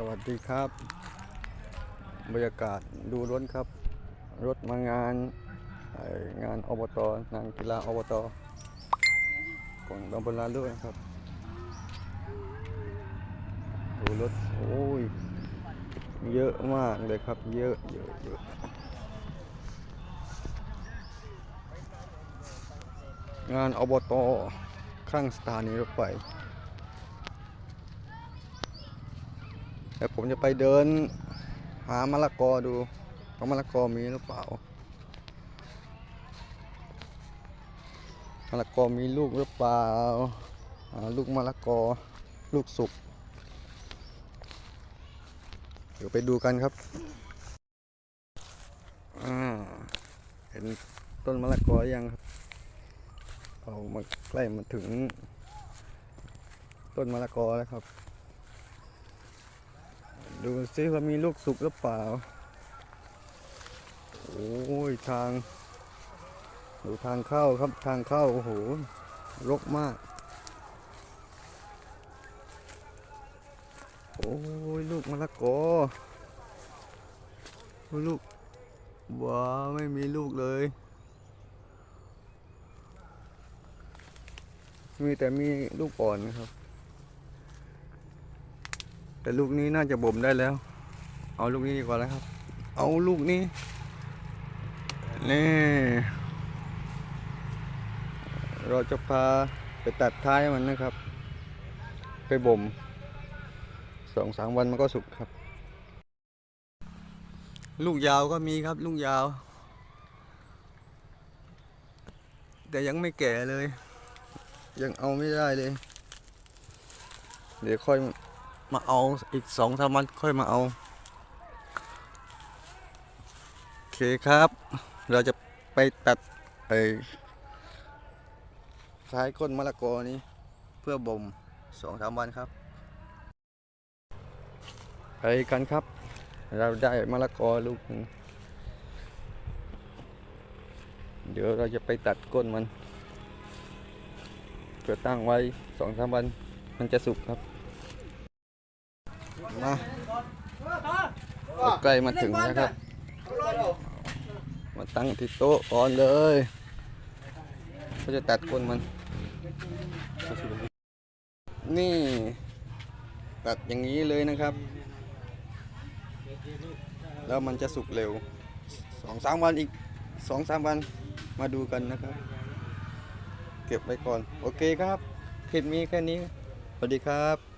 สวัสดีครับ บรรยากาศดูรถครับ รถมางานงานอบตงานกีฬาอบตของตำบลลาลุ่ยครับ ดูรถโอ้ยเยอะมากเลยครับ เยอะเยอะเยอะงานอบตข้างสถานีรถไฟ เดี๋ยวผมจะไปเดิน หามะละกอดูว่ามะละกอมีหรือเปล่ามะละกอมีลูกหรือเปล่าหาลูกมะละกอลูกสุก เดี๋ยวไปดูกันครับเห็นต้นมะละกอยังครับเอามาใกล้มาถึง ต้นมะละกอแล้วครับ ดูซิว่ามีลูกสุกหรือเปล่า โอ้ยทาง ดูทางเข้าครับทางเข้า โอ้โห รกมาก โอ้ยลูกมะละกอลูกว้าไม่มีลูกเลย มีแต่มีลูกอ่อนนะครับ แต่ลูกนี้น่าจะบ่มได้แล้ว เอาลูกนี้ดีกว่าแล้วครับ เอาลูกนี้ นี่ เราจะพาไปตัดท้ายมันนะครับ ไปบ่มสองสามวันมันก็สุกครับ ลูกยาวก็มีครับ ลูกยาว แต่ยังไม่แก่เลย ยังเอาไม่ได้เลย เดี๋ยวค่อย มาเอาอีกสองสามวันค่อยมาเอา โอเคครับ เราจะไปตัดไอ้ท้ายก้นมะละกอนี้ เพื่อบ่มสองสามวันครับไปกันครับ เราได้มะละกอลูกหนึงเดี๋ยวเราจะไปตัดก้นมันเพื่อตั้งไว้สองสามวันมันจะสุกครับ มาใกล้มาถึงแล้วครับ มาตั้งที่โต๊ะก่อนเลยก็จะตัดก้นมัน นี่ ตัดอย่างนี้เลยนะครับ แล้วมันจะสุกเร็วสองสามวันอีกสองสามวันมาดูกันนะครับ เก็บไว้ก่อน โอเคครับ คลิปนี้แค่นี้ สวัสดีครับ